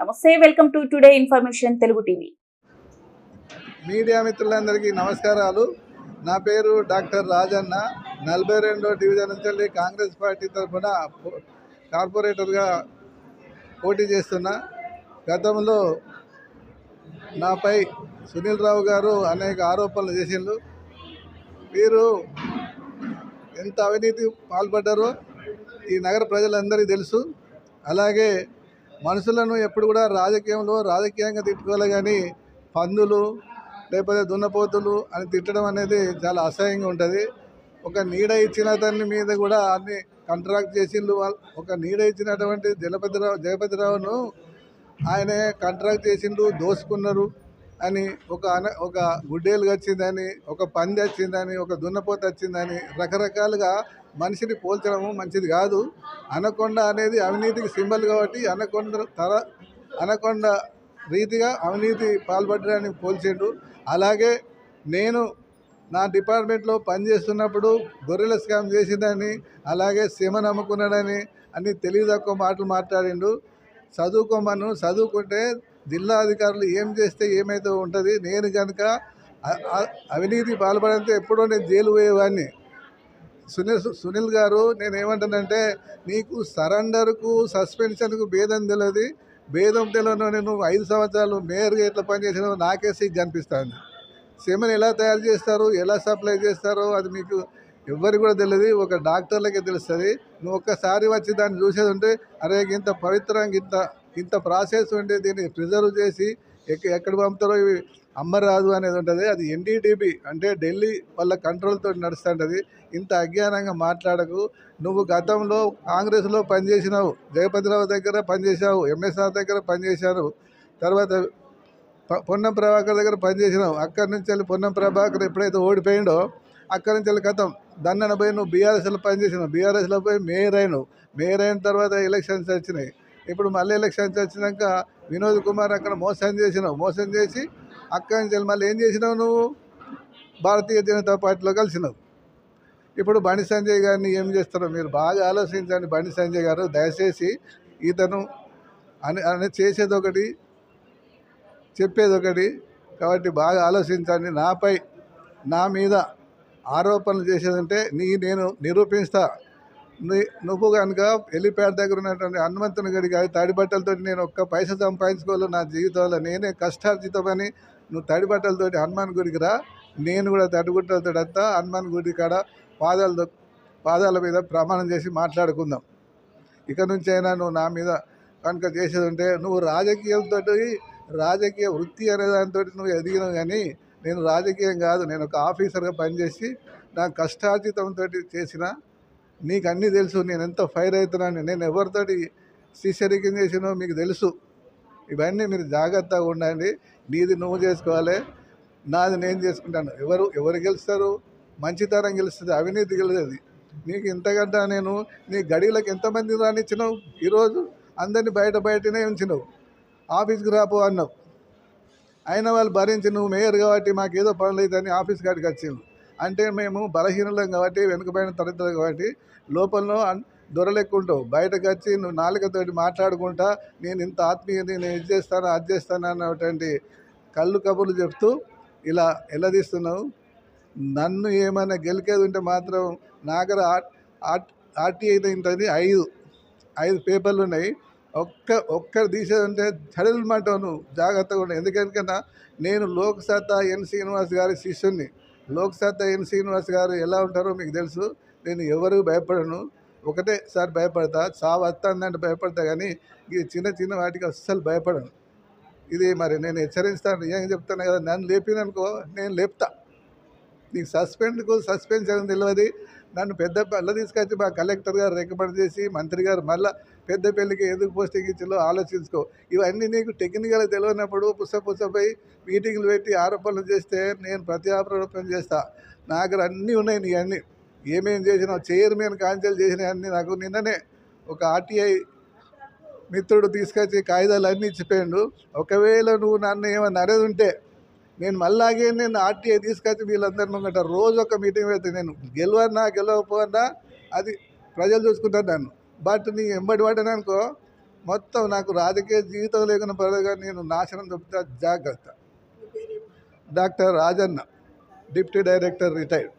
నమస్తే welcome to today information Telugu TV. Media మిత్రులందరికీ నమస్కారాలు. నా పేరు డాక్టర్ రాజన్న. నలభై రెండో డివిజన్ నుంచి కాంగ్రెస్ పార్టీ తరఫున కార్పొరేటర్గా పోటీ చేస్తున్నా. గతంలో నాపై సునీల్ రావు గారు అనేక ఆరోపణలు చేసిండ్రు. వీరు ఎంత అవినీతి పాల్పడ్డారో ఈ నగర ప్రజలందరికీ తెలుసు. అలాగే మనుషులను ఎప్పుడు కూడా రాజకీయంలో రాజకీయంగా తిట్టుకోవాలి కానీ పందులు లేకపోతే దున్నపోతులు అని తిట్టడం అనేది చాలా అసహ్యంగా ఉంటుంది. ఒక నీడ ఇచ్చిన అతని మీద కూడా అన్ని కాంట్రాక్ట్ చేసిండు వాళ్ళు ఒక నీడ ఇచ్చినటువంటి జలపతిరావు జగపతిరావును ఆయనే కాంట్రాక్ట్ చేసిండు దోసుకున్నారు. అని ఒక అన ఒక గుడ్డేలుగా వచ్చిందని ఒక పంది వచ్చిందని ఒక దున్నపోత వచ్చిందని రకరకాలుగా మనిషిని పోల్చడము మంచిది కాదు. అనకొండ అనేది అవినీతికి సింబల్ కాబట్టి అనకొండ తర అనకొండ రీతిగా అవినీతి పాల్పడడానికి పోల్చిండు అలాగే నేను నా డిపార్ట్మెంట్లో పనిచేస్తున్నప్పుడు గొర్రెల స్కామ్ చేసిందని అలాగే సిమను అమ్ముకున్నాడని అన్ని తెలివి తక్కువ మాటలు మాట్లాడిండు. చదువుకోమను చదువుకుంటే జిల్లా అధికారులు ఏం చేస్తే ఏమైతే ఉంటుంది నేను కనుక అవినీతి పాల్పడంతో ఎప్పుడో నేను జైలు పోయేవాడిని. సునీల్ సునీల్ గారు నేను ఏమంటానంటే నీకు సరెండర్కు సస్పెన్షన్కు భేదం తెలియదు భేదం తెలియని నేను ఐదు సంవత్సరాలు మేయర్గా ఎట్లా పనిచేసినావు నాకే సిగ్గు అనిపిస్తుంది సిమెంట్ ఎలా తయారు చేస్తారు ఎలా సప్లై చేస్తారో అది మీకు ఎవ్వరికి కూడా తెలియదు ఒక డాక్టర్లకే తెలుస్తుంది. నువ్వు ఒక్కసారి వచ్చి దాన్ని చూసేది ఉంటే అరే ఇంత పవిత్రంగా ఇంత ఇంత ప్రాసెస్ ఉంటే దీన్ని ప్రిజర్వ్ చేసి ఎక్క ఎక్కడ పంపుతారో ఇవి అమ్మరాదు అనేది ఉంటుంది. అది ఎన్డీటీబీ అంటే ఢిల్లీ వాళ్ళ కంట్రోల్తో నడుస్తుంటుంది. ఇంత అజ్ఞానంగా మాట్లాడకు. నువ్వు గతంలో కాంగ్రెస్లో పనిచేసినావు. జయపతిరావు దగ్గర పనిచేసావు ఎంఎస్ఆర్ దగ్గర పనిచేశారు. తర్వాత పొన్నం ప్రభాకర్ దగ్గర పనిచేసినావు. అక్కడి నుంచి వెళ్ళి పొన్నం ప్రభాకర్ ఎప్పుడైతే ఓడిపోయిండో అక్కడి నుంచి వెళ్ళి గతం దన్నన పోయి నువ్వు బీఆర్ఎస్లో పనిచేసినావు. బీఆర్ఎస్లో పోయి మేయర్ అయినావు. మేయర్ అయిన తర్వాత ఎలక్షన్స్ వచ్చినాయి. ఇప్పుడు మళ్ళీ ఎలక్షన్స్ వచ్చినాక వినోద్ కుమార్ అక్కడ మోసం చేసినావు. మోసం చేసి అక్కడి నుంచి వెళ్ళి మళ్ళీ ఏం చేసినావు నువ్వు? భారతీయ జనతా పార్టీలో కలిసినావు. ఇప్పుడు బండి సంజయ్ గారిని ఏం చేస్తారో మీరు బాగా ఆలోచించండి. బండి సంజయ్ గారు దయచేసి ఇతను అని అని చేసేది ఒకటి చెప్పేది ఒకటి కాబట్టి బాగా ఆలోచించండి. నాపై నా మీద ఆరోపణలు చేసేదంటే నీ నేను నిరూపిస్తా నువ్వు కనుక ఎలిపేట దగ్గర ఉన్నటువంటి హనుమంతుని గడి కాదు తడి బట్టలతో నేను ఒక్క పైస సంపాదించుకోవాలి నా జీవితంలో నేనే కష్టార్జితమని నువ్వు తడి బట్టలతోటి హనుమాన్ గుడికి రా. నేను కూడా తడిగుట్టలతో అంతా హనుమాన్ గుడి కాడ పాదాల పాదాల మీద ప్రమాణం చేసి మాట్లాడుకుందాం. ఇక నుంచి అయినా నువ్వు నా మీద కనుక చేసేది ఉంటే నువ్వు రాజకీయంతో రాజకీయ వృత్తి అనే దానితో నువ్వు ఎదిగినావు కానీ నేను రాజకీయం కాదు. నేను ఒక ఆఫీసర్గా పనిచేసి నా కష్టార్జితంతో చేసిన నీకు అన్నీ తెలుసు నేను ఎంత ఫైర్ అవుతున్నాను నేను ఎవరితోటి శిష్యరికం చేసినో మీకు తెలుసు. ఇవన్నీ మీరు జాగ్రత్తగా ఉండండి. నీది నువ్వు చేసుకోవాలి నాది నేను చేసుకుంటాను. ఎవరు ఎవరు గెలుస్తారు? మంచితనం గెలుస్తుంది అవినీతి గెలుస్తుంది. నీకు ఇంతకంటే నేను నీ గడిలకు ఎంతమంది రానిచ్చినావు ఈరోజు అందరినీ బయట బయటనే ఉంచినావు. ఆఫీస్కి రాపో అన్నావు. అయిన వాళ్ళు భరించి నువ్వు మేయర్ కాబట్టి మాకు ఏదో పనులు అవుతాయని ఆఫీస్ కాడికి వచ్చింది అంటే మేము బలహీనులం కాబట్టి వెనుకబడిన తరగతులు కాబట్టి లోపల దొరలెక్కుంటావు బయటకు వచ్చి నువ్వు నాలుకతోటి మాట్లాడుకుంటా నేను ఇంత ఆత్మీయత నేను ఇది చేస్తాను అది చేస్తాను అన్నటువంటి కళ్ళు కబుర్లు చెప్తూ ఇలా ఎల్లదీస్తున్నావు. నన్ను ఏమైనా గెలికేది ఉంటే మాత్రం నాగర దగ్గర ఆర్టీ అయితే ఉంటుంది ఐదు ఐదు పేపర్లు ఉన్నాయి. ఒక్క ఒక్కరు తీసేది ఉంటే చడలమంటావు నువ్వు జాగ్రత్తగా ఉండవు ఎందుకంటే నేను లోక్సత్తా ఎన్ శ్రీనివాస్ గారి శిష్యుని లోక్ సత్తా ఎన్ శ్రీనివాస్ గారు ఎలా ఉంటారో మీకు తెలుసు. నేను ఎవరు భయపడను. ఒకటే సార్ భయపడతా చావు వస్తుందంటే భయపడతా కానీ ఈ చిన్న చిన్న వాటికి అస్సలు భయపడను. ఇది మరి నేను హెచ్చరిస్తాను. ఏం చెప్తాను కదా నన్ను లేపిననుకో నేను లేపుతా. నీకు సస్పెండ్కు సస్పెన్షన్ తెలియదు నన్ను పెద్ద పల్ల తీసుకొచ్చి మా కలెక్టర్ గారు రికమెండ్ చేసి మంత్రి గారు మళ్ళీ పెద్ద పెళ్ళికి ఎందుకు పోస్టింగ్ ఇచ్చిందో ఆలోచించుకో. ఇవన్నీ నీకు టెక్నికల్ తెలియనప్పుడు పుస్తక పుస్తకపై మీటింగ్లు పెట్టి ఆరోపణలు చేస్తే నేను ప్రతి ఆరోపణ చేస్తా. నా దగ్గర అన్నీ ఉన్నాయి నీ అన్నీ. ఏమేం చేసినావు? చైర్మన్ కాన్సల్ చేసిన అన్నీ నాకు నిన్ననే ఒక ఆర్టీఐ మిత్రుడు తీసుకొచ్చి కాగితాలు అన్నీ ఇచ్చిపోయాడు. ఒకవేళ నువ్వు నన్ను ఏమన్నా అనేది ఉంటే నేను మళ్ళాగే నేను ఆర్టీఐ తీసుకొచ్చి వీళ్ళందరిని ముంగట రోజు ఒక మీటింగ్ పెడితే నేను గెలవన్నా గెలవకపోన్నా అది ప్రజలు చూసుకుంటారు నన్ను. బట్ నీ ఎంబడి పడ్డాను అనుకో మొత్తం నాకు రాజకీయ జీవితం లేకుండా పడదు కానీ నేను నాశనం చెప్తా జాగ్రత్త. Doctor Rajanna deputy director retired.